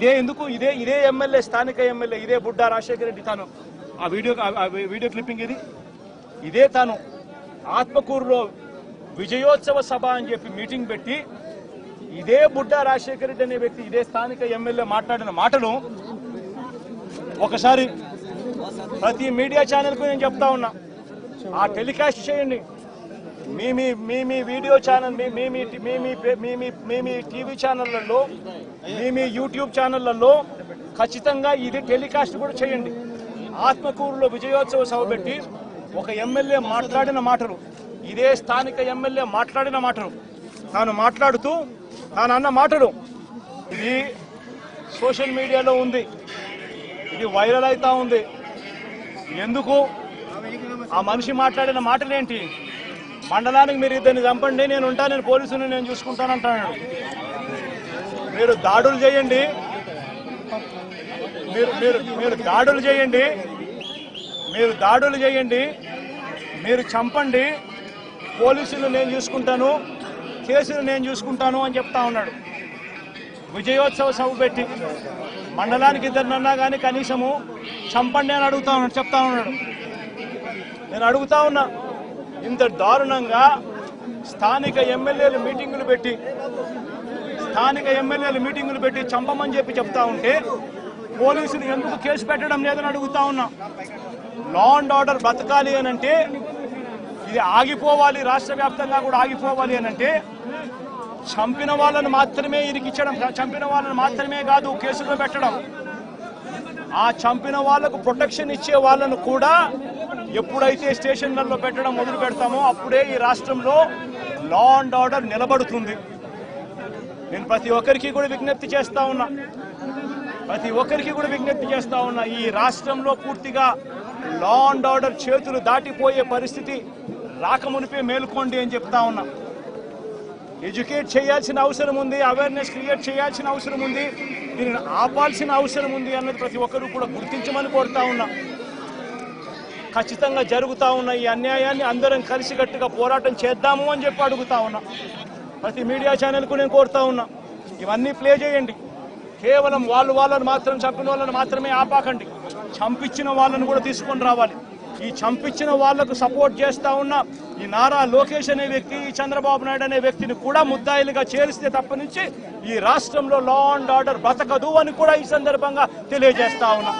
ఇదే ఎందుకు? ఇదే ఇదే ఎమ్మెల్యే స్థానిక ఎమ్మెల్యే ఇదే బుడ్డా రాజశేఖర రెడ్డి తాను. ఆ వీడియో ఆ- వీడియో క్లిప్పింగ్ ఇది ఇదే తాను. ఆత్మకూరులో విజయోత్సవ సభ అని చెప్పి మీటింగ్ పెట్టి ఇదే బుడ్డా రాజశేఖర రెడ్డి అనే వ్యక్తి ఇదే స్థానిక ఎమ్మెల్యే మాట్లాడిన మాటలు ఒకసారి ప్రతి మీడియా ఛానల్కు నేను చెప్తా ఉన్నా. ఆ టెలికాస్ట్ చేయండి. మీ మీ మీ మీ వీడియో ఛానల్ మీ మీ మీ మీ మీ మీ మీ టీవీ ఛానళ్ళలో మీ మీ యూట్యూబ్ ఛానళ్ళలో ఖచ్చితంగా ఇది టెలికాస్ట్ కూడా చేయండి ఆత్మకూరులో విజయోత్సవ సభ పెట్టి ఒక ఎమ్మెల్యే మాట్లాడిన మాటలు ఇదే స్థానిక ఎమ్మెల్యే మాట్లాడిన మాటలు తాను మాట్లాడుతూ తాను అన్న మాటలు ఇది సోషల్ మీడియాలో ఉంది ఇది వైరల్ అవుతా ఉంది ఎందుకు ఆ మనిషి మాట్లాడిన మాటలేంటి మండలానికి మీరు ఇద్దరిని చంపండి నేను ఉంటా నేను పోలీసుని నేను చూసుకుంటానంటాడు మీరు దాడులు చేయండి. మీరు మీరు మీరు దాడులు చేయండి. మీరు దాడులు చేయండి. మీరు చంపండి. పోలీసులు నేను చూసుకుంటాను కేసులు నేను చూసుకుంటాను అని చెప్తా ఉన్నాడు. విజయోత్సవ సభ పెట్టి మండలానికి ఇద్దరినన్నా కానీ కనీసము చంపండి అని అడుగుతా ఉన్నాడు చెప్తా ఉన్నాడు. నేను అడుగుతా ఉన్నా ఇంత దారుణంగా స్థానిక ఎమ్మెల్యేలు మీటింగులు పెట్టి స్థానిక ఎమ్మెల్యేలు మీటింగులు పెట్టి చంపమని చెప్పి చెప్తా ఉంటే పోలీసులు ఎందుకు కేసు పెట్టడం లేదని అడుగుతా ఉన్నా. లా అండ్ ఆర్డర్ బతకాలి అని అంటే ఇది ఆగిపోవాలి రాష్ట్ర వ్యాప్తంగా కూడా ఆగిపోవాలి అని అంటే చంపిన వాళ్ళని మాత్రమే ఇరికిచ్చడం చంపిన వాళ్ళని మాత్రమే కాదు కేసులో పెట్టడం. ఆ చంపిన వాళ్ళకు ప్రొటెక్షన్ ఇచ్చే వాళ్ళను కూడా ఎప్పుడైతే స్టేషన్లలో పెట్టడం మొదలు పెడతామో అప్పుడే ఈ రాష్ట్రంలో లా అండ్ ఆర్డర్ నిలబడుతుంది. నేను ప్రతి ఒక్కరికి కూడా విజ్ఞప్తి చేస్తా ఉన్నా. ప్రతి ఒక్కరికి కూడా విజ్ఞప్తి చేస్తా ఉన్నా ఈ రాష్ట్రంలో పూర్తిగా లా అండ్ ఆర్డర్ చేతులు దాటిపోయే పరిస్థితి రాకమునిపే మేలుకోండి అని చెప్తా ఉన్నా. ఎడ్యుకేట్ చేయాల్సిన అవసరం ఉంది అవేర్నెస్ క్రియేట్ చేయాల్సిన అవసరం ఉంది దీనిని ఆపాల్సిన అవసరం ఉంది అన్నది ప్రతి ఒక్కరూ కూడా గుర్తించమని కోరుతా ఉన్నా. ఖచ్చితంగా జరుగుతా ఉన్న ఈ అన్యాయాన్ని అందరం కలిసికట్టుగా పోరాటం చేద్దాము అని చెప్పి అడుగుతా ఉన్నా. ప్రతి మీడియా ఛానల్కు నేను కోరుతా ఉన్నా. ఇవన్నీ ప్లే చేయండి. కేవలం వాళ్ళు వాళ్ళని మాత్రం చంపిన వాళ్ళని మాత్రమే ఆపాకండి. చంపించిన వాళ్ళని కూడా తీసుకొని రావాలి. ఈ చంపించిన వాళ్ళకు సపోర్ట్ చేస్తా ఉన్న ఈ నారా లోకేష్ అనే వ్యక్తి ఈ చంద్రబాబు నాయుడు అనే వ్యక్తిని కూడా ముద్దాయిలుగా చేరిస్తే తప్ప నుంచి ఈ రాష్ట్రంలో లా అండ్ ఆర్డర్ బ్రతకదు అని కూడా ఈ సందర్భంగా తెలియజేస్తా ఉన్నా.